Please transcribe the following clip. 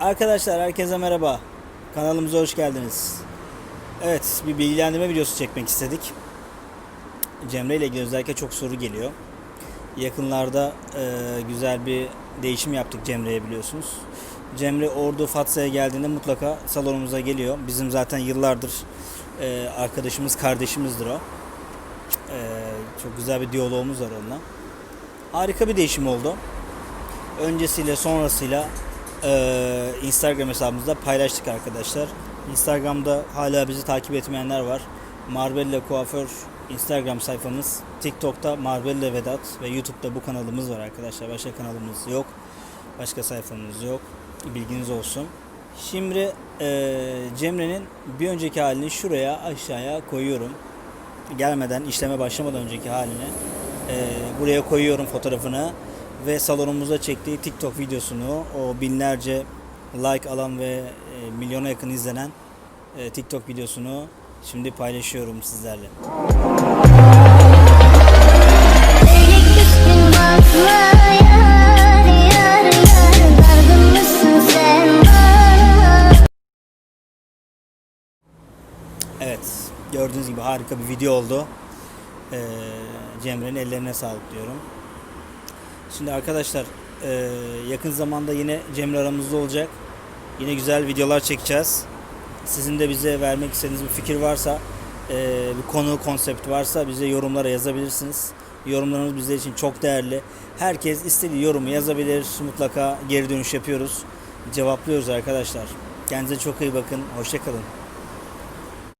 Arkadaşlar herkese merhaba. Kanalımıza hoş geldiniz. Evet bir bilgilendirme videosu çekmek istedik. Cemre ile ilgili özellikle çok soru geliyor. Yakınlarda e, güzel bir değişim yaptık Cemre'ye biliyorsunuz. Cemre Ordu Fatsa'ya geldiğinde mutlaka salonumuza geliyor. Bizim zaten yıllardır e, arkadaşımız, kardeşimizdir o. E, çok güzel bir diyalogumuz var onunla. Harika bir değişim oldu. Öncesiyle sonrasıyla e, Instagram hesabımızda paylaştık arkadaşlar. Instagram'da hala bizi takip etmeyenler var. Marbella Kuaför Instagram sayfamız. TikTok'ta Marbella Vedat ve YouTube'da bu kanalımız var arkadaşlar. Başka kanalımız yok. Başka sayfamız yok. Bilginiz olsun. Şimdi e, Cemre'nin bir önceki halini şuraya aşağıya koyuyorum. Gelmeden işleme başlamadan önceki halini e, buraya koyuyorum fotoğrafını ve salonumuzda çektiği TikTok videosunu o binlerce like alan ve e, milyona yakın izlenen e, TikTok videosunu şimdi paylaşıyorum sizlerle. Evet gördüğünüz gibi harika bir video oldu. E, Cemre'nin ellerine sağlık diyorum. Şimdi arkadaşlar e, yakın zamanda yine Cemre aramızda olacak. Yine güzel videolar çekeceğiz. Sizin de bize vermek istediğiniz bir fikir varsa, e, bir konu, konsept varsa bize yorumlara yazabilirsiniz. Yorumlarınız bizler için çok değerli. Herkes istediği yorumu yazabilir. Mutlaka geri dönüş yapıyoruz. Cevaplıyoruz arkadaşlar. Kendinize çok iyi bakın. Hoşçakalın.